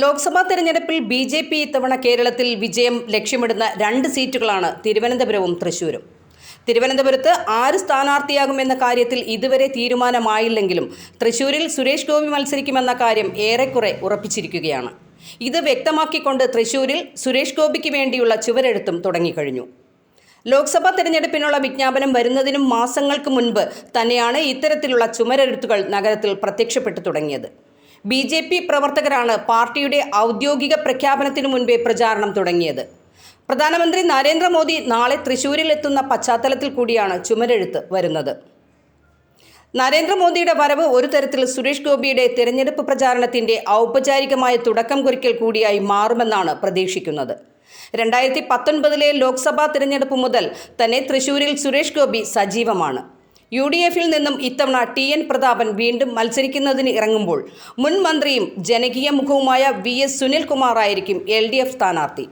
ലോക്സഭാ തെരഞ്ഞെടുപ്പിൽ B J P ഇത്തവണ കേരളത്തിൽ വിജയം ലക്ഷ്യമിടുന്ന രണ്ട് സീറ്റുകളാണ് തിരുവനന്തപുരവും തൃശൂരും തിരുവനന്തപുരത്ത് ആര് സ്ഥാനാർത്ഥിയാകുമെന്ന കാര്യത്തിൽ ഇതുവരെ തീരുമാനമായില്ലെങ്കിലും തൃശൂരിൽ സുരേഷ് ഗോപി മത്സരിക്കുമെന്ന കാര്യം ഏറെക്കുറെ ഉറപ്പിച്ചിരിക്കുകയാണ്. ഇത് വ്യക്തമാക്കിക്കൊണ്ട് തൃശൂരിൽ സുരേഷ് ഗോപിക്ക് വേണ്ടിയുള്ള ചുവരെഴുത്തും തുടങ്ങിക്കഴിഞ്ഞു. ലോക്സഭാ തെരഞ്ഞെടുപ്പിനുള്ള വിജ്ഞാപനം വരുന്നതിനും മാസങ്ങൾക്ക് മുൻപ് തന്നെയാണ് ഇത്തരത്തിലുള്ള ചുമരെഴുത്തുകൾ നഗരത്തിൽ പ്രത്യക്ഷപ്പെട്ടു തുടങ്ങിയത്. ബി ജെ പി പ്രവർത്തകരാണ് പാർട്ടിയുടെ ഔദ്യോഗിക പ്രഖ്യാപനത്തിനു മുൻപേ പ്രചാരണം തുടങ്ങിയത്. പ്രധാനമന്ത്രി നരേന്ദ്രമോദി നാളെ തൃശൂരിൽ എത്തുന്ന പശ്ചാത്തലത്തിൽ കൂടിയാണ് ചുമരെഴുത്ത് വരുന്നത്. നരേന്ദ്രമോദിയുടെ വരവ് ഒരു തരത്തിൽ സുരേഷ് ഗോപിയുടെ തെരഞ്ഞെടുപ്പ് പ്രചാരണത്തിന്റെ ഔപചാരികമായ തുടക്കം കുറിക്കൽ കൂടിയായി മാറുമെന്നാണ് പ്രതീക്ഷിക്കുന്നത്. രണ്ടായിരത്തി പത്തൊൻപതിലെ ലോക്സഭാ തിരഞ്ഞെടുപ്പ് മുതൽ തന്നെ തൃശൂരിൽ സുരേഷ് ഗോപി സജീവമാണ്. യു ഡി എഫിൽ നിന്നും ഇത്തവണ ടി എൻ പ്രതാപൻ വീണ്ടും മത്സരിക്കുന്നതിന് ഇറങ്ങുമ്പോൾ മുൻ മന്ത്രിയും ജനകീയ മുഖവുമായ വി എസ് സുനിൽകുമാർ ആയിരിക്കും എൽ ഡി എഫ് സ്ഥാനാർത്ഥി.